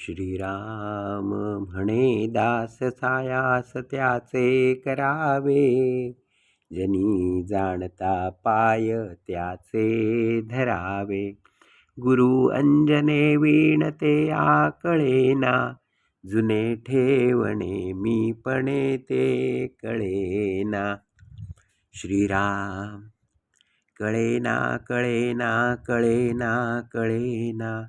श्रीराम म्हणे दास सायास त्याचे करावे. जनी जाणता पाय त्याचे धरावे. गुरु अंजने विणते आकळेना. जुने ठेवणे मी पणे ते कळेना. श्रीराम कळेना कळेना कळेना कळेना.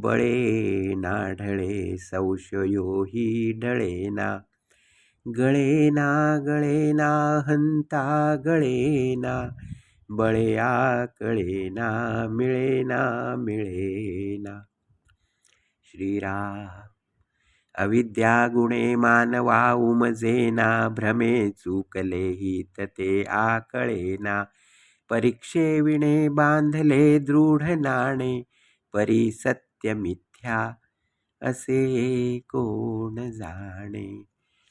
बळे ना ढळे संशयो ही ढळेना गळेना गळेना हंता गळेना बळया कळेना मिळेना मिळेना श्रीराम अविद्या गुणे मानवा उमजेना भ्रमे चुकले हित ते आकळेना परीक्षे विणे बांधले दृढ नाणे परी सत्य सत्य मिथ्या असे कोण जाणे?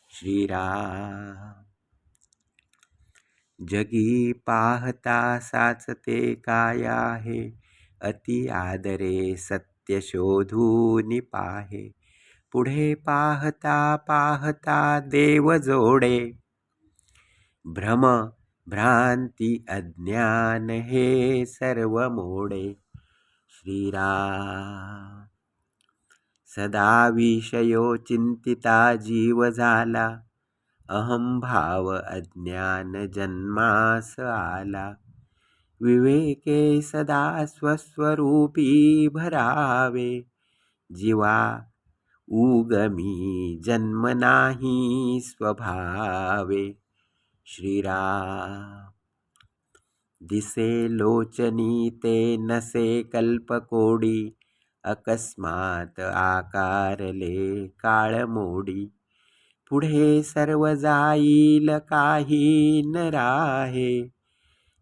श्रीराम। जगी पाहता साच ते काय आहे? अति आदरे सत्य शोधून पाहे। पुढे पाहता पाहता देव जोडे। भ्रम भ्रांती अज्ञान हे सर्व मोडे। श्रीराम। सदा विषयो चिंतिता जीव झाला। अहंभाव अज्ञान जन्मास आला। विवेके सदा स्वस्वरूपी भरावे। जीवा उगमी जन्म नाही स्वभावे। श्रीराम। दिसे लोचनी ते नसे कल्पकोडी अकस्मात आकारले काळमोडी पुढे सर्व जाईल काही न राहे.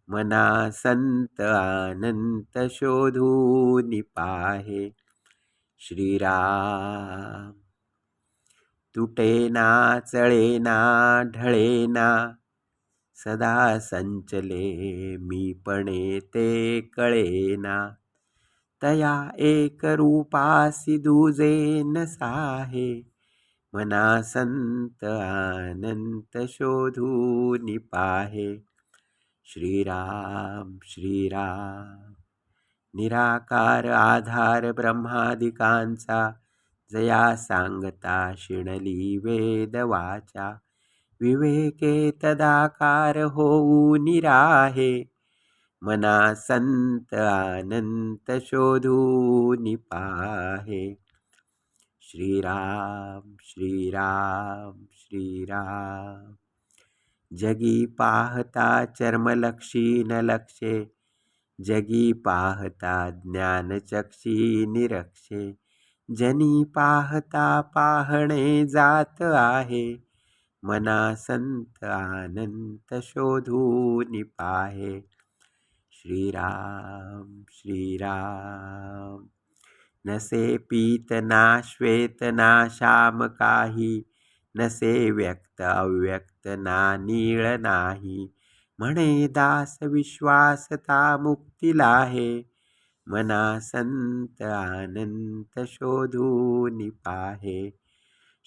मना संत अनंत शोधून पाहे. श्रीराम तुटे ना चळेना ढळेना सदा संचले मी पणे ते कळेना. तया एक रूपासी दुजे न साहे मना संत अनंत शोधून पाहे. श्रीराम श्रीराम निराकार आधार ब्रह्मादिकांचा जया सांगता शिणली वेद वाचा. विवेके तदाकार होऊ निराहे मना संत अनंत शोधू पाहे। श्रीराम श्रीराम श्रीराम जगी पाहता चर्मलक्षी न लक्षे जगी पाहता ज्ञानचक्षी निरक्षे जनी पाहता पाहणे जात आहे। मना संत अनंत शोधून पाहे। श्रीराम श्रीराम। नसे पीत ना श्वेत ना श्याम काही। नसे व्यक्त अव्यक्त ना नीळ नाही। म्हणे दास विश्वासता मुक्तीला आहे मना संत अनंत शोधून पाहे।